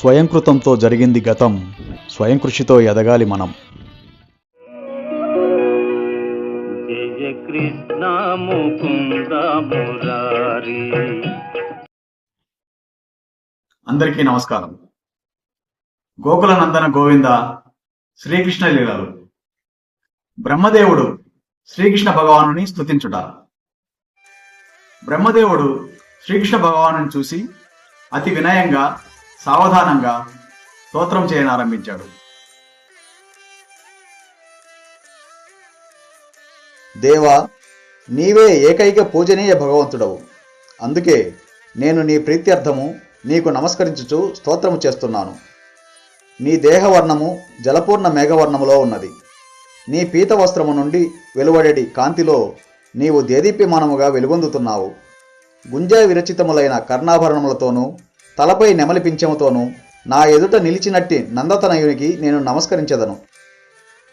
స్వయంకృతంతో జరిగింది గతం. స్వయం కృషితో ఎదగాలి మనం. జయ కృష్ణ ముకుంద మురారి అందరికీ నమస్కారం. గోకుల నందన గోవింద శ్రీకృష్ణ లీలలు. బ్రహ్మదేవుడు శ్రీకృష్ణ భగవానుని స్తుతించుట. బ్రహ్మదేవుడు శ్రీకృష్ణ భగవాను చూసి అతి వినయంగా సావధానంగా స్తోత్రం చేయనారంభించాడు. దేవా నీవే ఏకైక పూజనీయ భగవంతుడవు. అందుకే నేను నీ ప్రీత్యర్థము నీకు నమస్కరించుచు స్తోత్రము చేస్తున్నాను. నీ దేహవర్ణము జలపూర్ణ మేఘవర్ణములో ఉన్నది. నీ పీత వస్త్రము నుండి వెలువడేటి కాంతిలో నీవు దేదీప్యమానముగా వెలుగొందుతున్నావు. గుంజా విరచితములైన కర్ణాభరణములతోనూ తలపై నెమలి పింఛముతోనూ నా ఎదుట నిలిచినట్టి నందతనయునికి నేను నమస్కరించదను.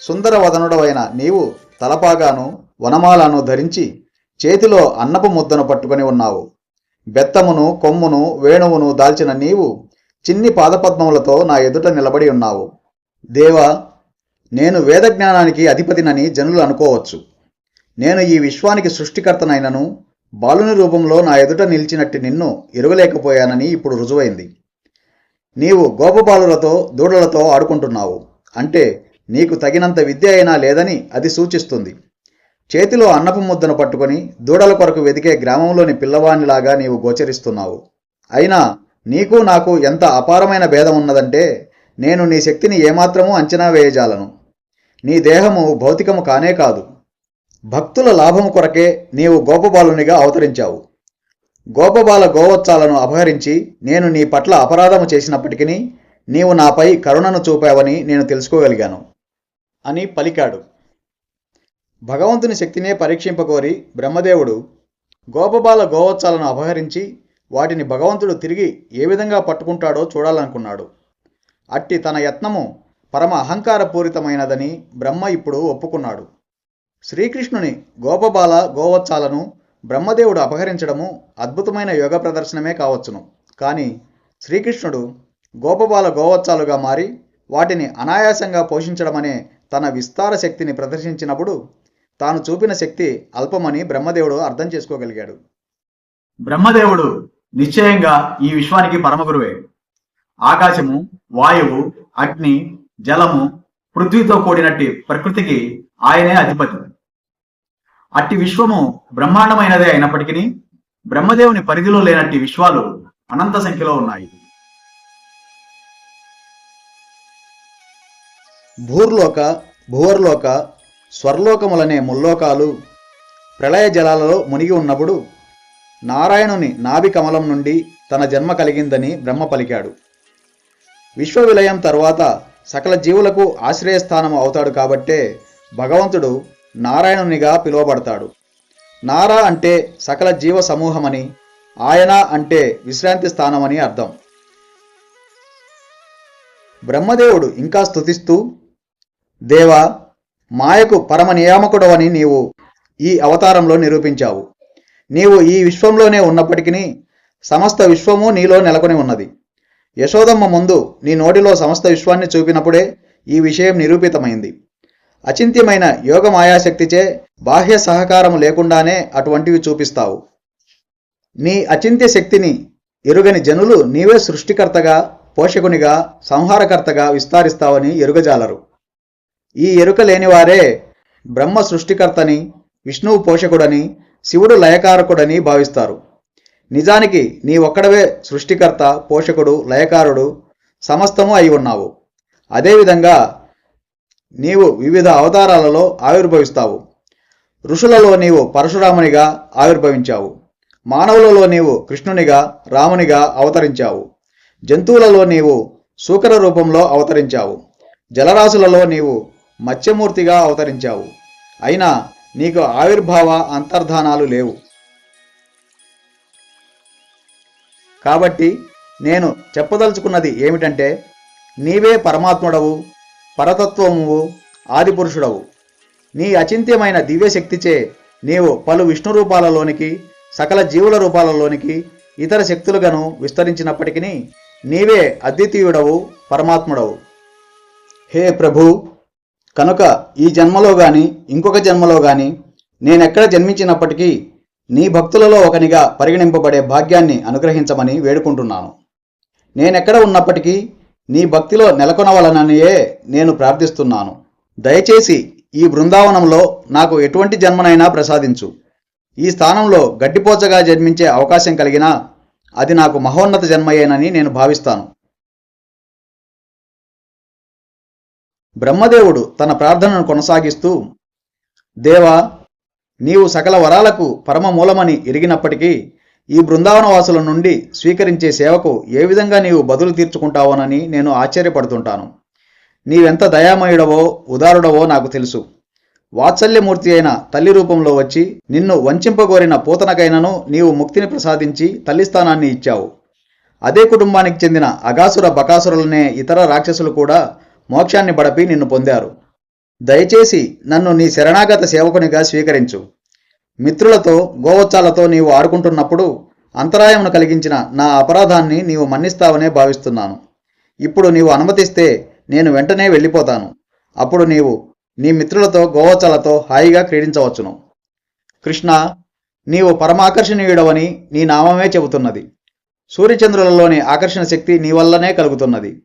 సుందరవదనుడవైన నీవు తలపాగాను వనమాలను ధరించి చేతిలో అన్నపు ముద్దను పట్టుకొని ఉన్నావు. బెత్తమును కొమ్మును వేణువును దాల్చిన నీవు చిన్ని పాదపద్మములతో నా ఎదుట నిలబడి ఉన్నావు. దేవా నేను వేదజ్ఞానానికి అధిపతినని జనులు అనుకోవచ్చు. నేను ఈ విశ్వానికి సృష్టికర్తనైనను బాలుని రూపంలో నా ఎదుట నిలిచినట్టి నిన్ను ఎరుగలేకపోయానని ఇప్పుడు రుజువైంది. నీవు గోపబాలులతో దూడలతో ఆడుకుంటున్నావు. అంటే నీకు తగినంత విద్య అయినా లేదని అది సూచిస్తుంది. చేతిలో అన్నపు ముద్దను పట్టుకొని దూడల కొరకు వెతికే గ్రామంలోని పిల్లవానిలాగా నీవు గోచరిస్తున్నావు. అయినా నీకు నాకు ఎంత అపారమైన భేదం ఉన్నదంటే నేను నీ శక్తిని ఏమాత్రమూ అంచనా వేయజాలను. నీ దేహము భౌతికము కానే కాదు. భక్తుల లాభం కొరకే నీవు గోపబాలునిగా అవతరించావు. గోపబాల గోవత్సాలను అపహరించి నేను నీ పట్ల అపరాధము చేసినప్పటికీ నీవు నాపై కరుణను చూపావని నేను తెలుసుకోగలిగాను. అని పలికాడు. భగవంతుని శక్తినే పరీక్షింపకోరి బ్రహ్మదేవుడు గోపబాల గోవత్సాలను అపహరించి వాటిని భగవంతుడు తిరిగి ఏ విధంగా పట్టుకుంటాడో చూడాలనుకున్నాడు. అట్టి తన యత్నము పరమ అహంకారపూరితమైనదని బ్రహ్మ ఇప్పుడు ఒప్పుకున్నాడు. శ్రీకృష్ణుని గోపబాల గోవత్సాలను బ్రహ్మదేవుడు అపహరించడము అద్భుతమైన యోగ ప్రదర్శనమే కావచ్చును. కానీ శ్రీకృష్ణుడు గోపబాల గోవత్సాలుగా మారి వాటిని అనాయాసంగా పోషించడమనే తన విస్తార శక్తిని ప్రదర్శించినప్పుడు తాను చూపిన శక్తి అల్పమని బ్రహ్మదేవుడు అర్థం చేసుకోగలిగాడు. బ్రహ్మదేవుడు నిశ్చయంగా ఈ విశ్వానికి పరమగురువే. ఆకాశము వాయువు అగ్ని జలము పృథ్వీతో కూడినట్టి ప్రకృతికి ఆయనే అధిపతి. అట్టి విశ్వము బ్రహ్మాండమైనదే అయినప్పటికీ బ్రహ్మదేవుని పరిధిలో లేనట్టి విశ్వాలు అనంత సంఖ్యలో ఉన్నాయి. భూర్లోక భువర్లోక స్వర్లోకములనే ముల్లోకాలు ప్రళయ జలాలలో మునిగి ఉన్నప్పుడు నారాయణుని నాభి కమలం నుండి తన జన్మ కలిగిందని బ్రహ్మ పలికాడు. విశ్వ విలయం తరువాత సకల జీవులకు ఆశ్రయస్థానం అవుతాడు కాబట్టే భగవంతుడు నారాయణునిగా పిలువబడతాడు. నారా అంటే సకల జీవ సమూహమని ఆయన అంటే విశ్రాంతి స్థానమని అర్థం. బ్రహ్మదేవుడు ఇంకా స్తుతిస్తూ దేవ మాయకు పరమ నియామకుడవని నీవు ఈ అవతారంలో నిరూపించావు. నీవు ఈ విశ్వంలోనే ఉన్నప్పటికీ సమస్త విశ్వము నీలో నెలకొని ఉన్నది. యశోదమ్మ ముందు నీ నోటిలో సమస్త విశ్వాన్ని చూపినప్పుడే ఈ విషయం నిరూపితమైంది. అచింత్యమైన యోగ మాయాశక్తిచే బాహ్య సహకారం లేకుండానే అటువంటివి చూపిస్తావు. నీ అచింత్య శక్తిని ఎరుగని జనులు నీవే సృష్టికర్తగా పోషకునిగా సంహారకర్తగా విస్తారిస్తావని ఎరుగజాలరు. ఈ ఎరుక లేనివారే బ్రహ్మ సృష్టికర్తని విష్ణువు పోషకుడని శివుడు లయకారకుడని భావిస్తారు. నిజానికి నీ ఒక్కడవే సృష్టికర్త పోషకుడు లయకారుడు సమస్తము అయి ఉన్నావు. అదేవిధంగా నీవు వివిధ అవతారాలలో ఆవిర్భవిస్తావు. ఋషులలో నీవు పరశురామునిగా ఆవిర్భవించావు. మానవులలో నీవు కృష్ణునిగా రామునిగా అవతరించావు. జంతువులలో నీవు సూకర రూపంలో అవతరించావు. జలరాశులలో నీవు మత్స్యమూర్తిగా అవతరించావు. అయినా నీకు ఆవిర్భావ అంతర్ధానాలు లేవు. కాబట్టి నేను చెప్పదలుచుకున్నది ఏమిటంటే నీవే పరమాత్ముడవు పరతత్వమువు ఆదిపురుషుడవు. నీ అచింత్యమైన దివ్యశక్తిచే నీవు పలు విష్ణు రూపాలలోనికి సకల జీవుల రూపాలలోనికి ఇతర శక్తులుగాను విస్తరించినప్పటికీ నీవే అద్వితీయుడవు పరమాత్ముడవు. హే ప్రభు! కనుక ఈ జన్మలో గాని ఇంకొక జన్మలో గాని నేనెక్కడ జన్మించినప్పటికీ నీ భక్తులలో ఒకనిగా పరిగణింపబడే భాగ్యాన్ని అనుగ్రహించమని వేడుకుంటున్నాను. నేనెక్కడ ఉన్నప్పటికీ నీ భక్తిలో నెలకొనవలననియే నేను ప్రార్థిస్తున్నాను. దయచేసి ఈ బృందావనంలో నాకు ఎటువంటి జన్మనైనా ప్రసాదించు. ఈ స్థానంలో గడ్డిపోచగా జన్మించే అవకాశం కలిగినా అది నాకు మహోన్నత జన్మయేనని నేను భావిస్తాను. బ్రహ్మదేవుడు తన ప్రార్థనను కొనసాగిస్తూ దేవా నీవు సకల వరాలకు పరమ మూలమని ఎరిగినప్పటికీ ఈ బృందావనవాసుల నుండి స్వీకరించే సేవకు ఏ విధంగా నీవు బదులు తీర్చుకుంటావోనని నేను ఆశ్చర్యపడుతుంటాను. నీవెంత దయామయుడవో ఉదారుడవో నాకు తెలుసు. వాత్సల్యమూర్తి అయిన తల్లి రూపంలో వచ్చి నిన్ను వంచింపగోరిన పూతనకైనను నీవు ముక్తిని ప్రసాదించి తల్లి స్థానాన్ని ఇచ్చావు. అదే కుటుంబానికి చెందిన అగాసుర బకాసురులనే ఇతర రాక్షసులు కూడా మోక్షాన్ని బడపి నిన్ను పొందారు. దయచేసి నన్ను నీ శరణాగత సేవకునిగా స్వీకరించు. మిత్రులతో గోవచ్చాలతో నీవు ఆడుకుంటున్నప్పుడు అంతరాయమును కలిగించిన నా అపరాధాన్ని నీవు మన్నిస్తావనే భావిస్తున్నాను. ఇప్పుడు నీవు అనుమతిస్తే నేను వెంటనే వెళ్ళిపోతాను. అప్పుడు నీవు నీ మిత్రులతో గోవచ్చాలతో హాయిగా క్రీడించవచ్చును. కృష్ణ నీవు పరమాకర్షణీయుడవని నీ నామమే చెబుతున్నది. సూర్యచంద్రులలోని ఆకర్షణ శక్తి నీ వల్లనే కలుగుతున్నది.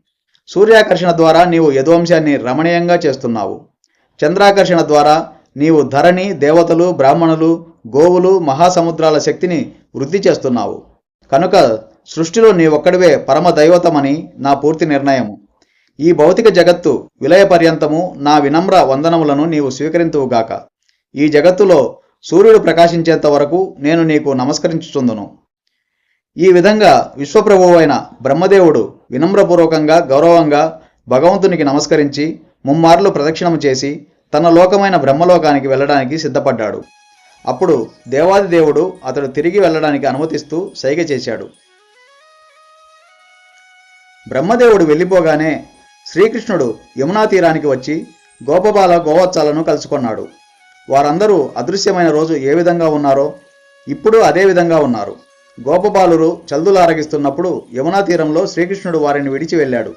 సూర్యాకర్షణ ద్వారా నీవు యదువంశాన్ని రమణీయంగా చేస్తున్నావు. చంద్రాకర్షణ ద్వారా నీవు ధరణి దేవతలు బ్రాహ్మణులు గోవులు మహాసముద్రాల శక్తిని వృద్ధి చేస్తున్నావు. కనుక సృష్టిలో నీ ఒక్కడివే పరమ దైవతమని నా పూర్తి నిర్ణయము. ఈ భౌతిక జగత్తు విలయ పర్యంతము నా వినమ్ర వందనములను నీవు స్వీకరింతువుగాక ఈ జగత్తులో సూర్యుడు ప్రకాశించేంత వరకు నేను నీకు నమస్కరించుచుందును. ఈ విధంగా విశ్వప్రభువు అయిన బ్రహ్మదేవుడు వినమ్రపూర్వకంగా గౌరవంగా భగవంతునికి నమస్కరించి ముమ్మార్లు ప్రదక్షిణము చేసి తన లోకమైన బ్రహ్మలోకానికి వెళ్ళడానికి సిద్ధపడ్డాడు. అప్పుడు దేవాది దేవుడు అతడు తిరిగి వెళ్ళడానికి అనుమతిస్తూ సైగ చేశాడు. బ్రహ్మదేవుడు వెళ్ళిపోగానే శ్రీకృష్ణుడు యమునా తీరానికి వచ్చి గోపబాల గోవత్సాలను కలుసుకున్నాడు. వారందరూ అదృశ్యమైన రోజు ఏ విధంగా ఉన్నారో ఇప్పుడు అదే విధంగా ఉన్నారు. గోపబాలురు చల్దులారగిస్తున్నప్పుడు యమునా తీరంలో శ్రీకృష్ణుడు వారిని విడిచి వెళ్ళాడు.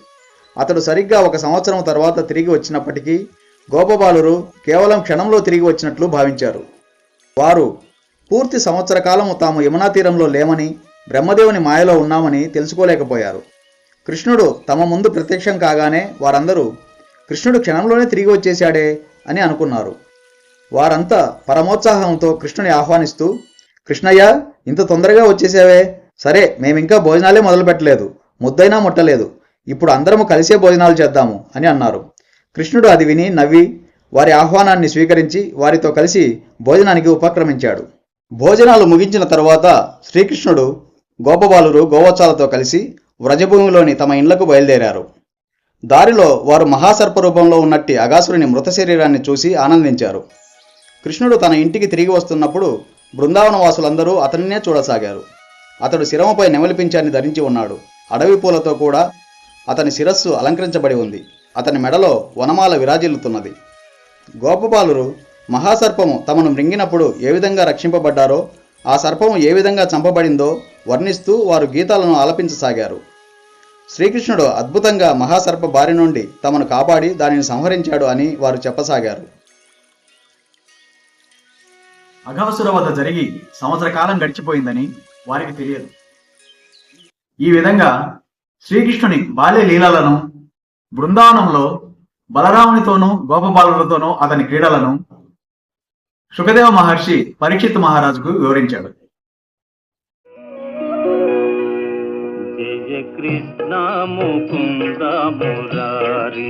అతడు సరిగ్గా ఒక సంవత్సరం తర్వాత తిరిగి వచ్చినప్పటికీ గోపబాలురు కేవలం క్షణంలో తిరిగి వచ్చినట్లు భావించారు. వారు పూర్తి సంవత్సర కాలము తాము యమునా తీరంలో లేమని బ్రహ్మదేవుని మాయలో ఉన్నామని తెలుసుకోలేకపోయారు. కృష్ణుడు తమ ముందు ప్రత్యక్షం కాగానే వారందరూ కృష్ణుడు క్షణంలోనే తిరిగి వచ్చేశాడే అని అనుకున్నారు. వారంతా పరమోత్సాహంతో కృష్ణుని ఆహ్వానిస్తూ కృష్ణయ్య ఇంత తొందరగా వచ్చేసావే సరే మేమింకా భోజనాలే మొదలుపెట్టలేదు. ముద్దైనా ముట్టలేదు. ఇప్పుడు అందరము కలిసే భోజనాలు చేద్దాము అని అన్నారు. కృష్ణుడు అది విని నవ్వి వారి ఆహ్వానాన్ని స్వీకరించి వారితో కలిసి భోజనానికి ఉపక్రమించాడు. భోజనాలు ముగించిన తరువాత శ్రీకృష్ణుడు గోపబాలురు గోవత్సాలతో కలిసి వ్రజభూమిలోని తమ ఇండ్లకు బయలుదేరారు. దారిలో వారు మహాసర్ప రూపంలో ఉన్నట్టి అగాసురుని మృత శరీరాన్ని చూసి ఆనందించారు. కృష్ణుడు తన ఇంటికి తిరిగి వస్తున్నప్పుడు బృందావన వాసులందరూ అతనినే చూడసాగారు. అతడు శిరమపై నెమలిపించాన్ని ధరించి ఉన్నాడు. అడవి పూలతో కూడా అతని శిరస్సు అలంకరించబడి ఉంది. అతని మెడలో వనమాల విరాజిల్లుతున్నది. గోపబాలురు మహాసర్పము తమను మృంగినప్పుడు ఏ విధంగా రక్షింపబడ్డారో ఆ సర్పము ఏ విధంగా చంపబడిందో వర్ణిస్తూ వారు గీతాలను ఆలపించసాగారు. శ్రీకృష్ణుడు అద్భుతంగా మహాసర్ప బారి నుండి తమను కాపాడి దానిని సంహరించాడు అని వారు చెప్పసాగారు. అఘాసుర వద్ద జరిగి సంవత్సర కాలం గడిచిపోయిందని వారికి తెలియదు. ఈ విధంగా శ్రీకృష్ణుని బాల్య లీలలను బృందావనంలో బలరామునితోనూ గోపబాలులతోనూ అతని క్రీడలను సుఖదేవ మహర్షి పరీక్షిత్ మహారాజుకు వివరించాడు. జయ కృష్ణ ముకుంద మురారి